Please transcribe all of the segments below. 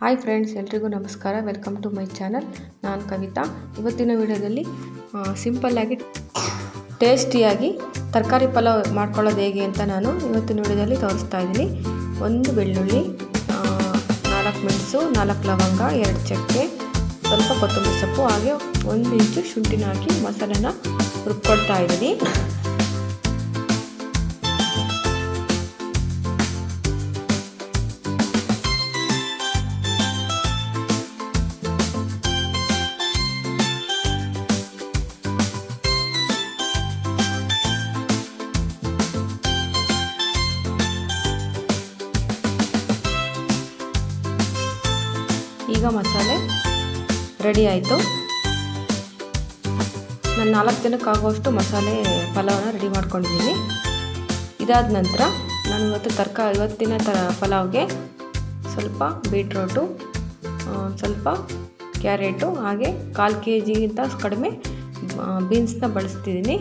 Hi friends ಎಲ್ರಿಗೂ ನಮಸ್ಕಾರ. Welcome to my channel ನಾನು ಕವಿತಾ. ಇವತ್ತಿನ ವಿಡಿಯೋದಲ್ಲಿ ಸಿಂಪಲ್ಲಾಗಿ ಟೇಸ್ಟಿಯಾಗಿ ತರಕಾರಿ ಪಲಾವ್ ಮಾಡ್ಕೊಳ್ಳೋದು ಹೇಗೆ ಅಂತ ನಾನು ಇವತ್ತಿನ ವಿಡಿಯೋದಲ್ಲಿ ತೋರಿಸ್ತಾ ಇದ್ದೀನಿ. ಒಂದು ಬೆಳ್ಳುಳ್ಳಿ ನಾಲ್ಕು ಮೆಣಸು, ನಾಲ್ಕು ಲವಂಗ, ಎರಡು ಚಕ್ಕೆ, ಸ್ವಲ್ಪ ಕೊತ್ತಂಬರಿ ಸೊಪ್ಪು, ಹಾಗೆ ಒಂದು ಇಂಚು ಶುಂಠಿನ ಹಾಕಿ ಮಸಾಲೆನ ರುಬ್ಕೊಳ್ತಾ ಇದ್ದೀನಿ. ಈಗ ಮಸಾಲೆ ರೆಡಿ ಆಯಿತು. ನಾನು ನಾಲ್ಕು ಜನಕ್ಕೆ ಮಸಾಲೆ ಪಲಾವನ್ನ ರೆಡಿ ಮಾಡ್ಕೊಂಡಿದ್ದೀನಿ. ಇದಾದ ನಂತರ ನಾನು ಇವತ್ತು ತರ್ಕ ಇವತ್ತಿನ ತ ಪಲಾವ್ಗೆ ಸ್ವಲ್ಪ ಬೀಟ್ರೋಟು ಸ್ವಲ್ಪ ಕ್ಯಾರೆಟು, ಹಾಗೆ ಕಾಲು ಕೆ ಜಿಗಿಂತ ಕಡಿಮೆ ಬೀನ್ಸ್ನ ಬಳಸ್ತಿದ್ದೀನಿ.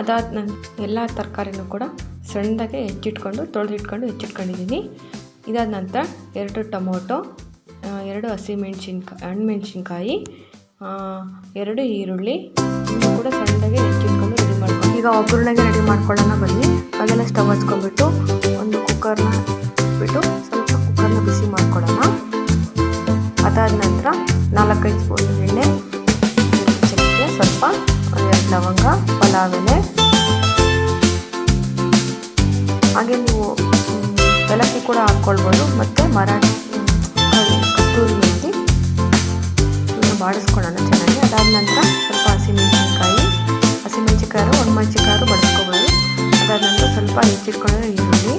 ಅದಾದ ನಂತರ ಎಲ್ಲ ತರಕಾರಿನೂ ಕೂಡ ಸಣ್ಣದಾಗೆ ಹೆಚ್ಚಿಟ್ಕೊಂಡು, ತೊಳೆದಿಟ್ಕೊಂಡು ಹೆಚ್ಚಿಟ್ಕೊಂಡಿದ್ದೀನಿ. ಇದಾದ ನಂತರ ಎರಡು ಟೊಮೊಟೊ ಎರಡು ಹಸಿಮೆಣ್ಸಿನ್ಕಾಯಿ ಹಣ್ಣುಮೆಣ್ಸಿನ್ಕಾಯಿ ಎರಡು ಈರುಳ್ಳಿ ಕೂಡ ಸಣ್ಣಗೆ ಹೆಚ್ಚಿಟ್ಕೊಂಡು ರೆಡಿ ಮಾಡ್ಕೊಂಡು ಈಗ ಒಗ್ಗರಣೆಗೆ ರೆಡಿ ಮಾಡ್ಕೊಳ್ಳೋಣ ಬನ್ನಿ. ಅದೆಲ್ಲ ಸ್ಟವ್ ಹಚ್ಕೊಂಡ್ಬಿಟ್ಟು ಒಂದು ಕುಕ್ಕರ್ನ ಬಿಟ್ಟು ಸ್ವಲ್ಪ ಕುಕ್ಕರ್ನ ಬಿಸಿ ಮಾಡ್ಕೊಳ್ಳೋಣ. ಅದಾದ ನಂತರ ನಾಲ್ಕೈದು ಸ್ಪೂನ್ ಎಣ್ಣೆ ಚಕ್ಕೆ, ಸ್ವಲ್ಪ ಎರಡು ಲವಂಗ, ಪಲಾವ್ ಎಲೆ. ಹಾಗೆ ನೀವು ಏಲಕ್ಕಿ ಕೂಡ ಹಾಕ್ಕೊಳ್ಬೋದು. ಮತ್ತು ಮರಾಠಿ ಮ್, ಕಸ್ತೂರಿ ಮೆಂತಿ ಇದನ್ನು ಬಾಡಿಸ್ಕೊಳ್ಳೋಣ ಚೆನ್ನಾಗಿ ಅದಾದ ನಂತರ ಸ್ವಲ್ಪ ಹಸಿಮೆಣಸಿನ್ಕಾಯಿ ಹಸಿಮೆಣಸಿನ್ಕಾಯಿ ಒಂದು ಮೆಣಸಿನ್ಕಾಯಿ ಬಳಸ್ಕೋಬೋದು ಅದಾದ ನಂತರ ಸ್ವಲ್ಪ ಹೆಚ್ಚಿಟ್ಕೊಳ್ಳೋ ಈರುಳ್ಳಿ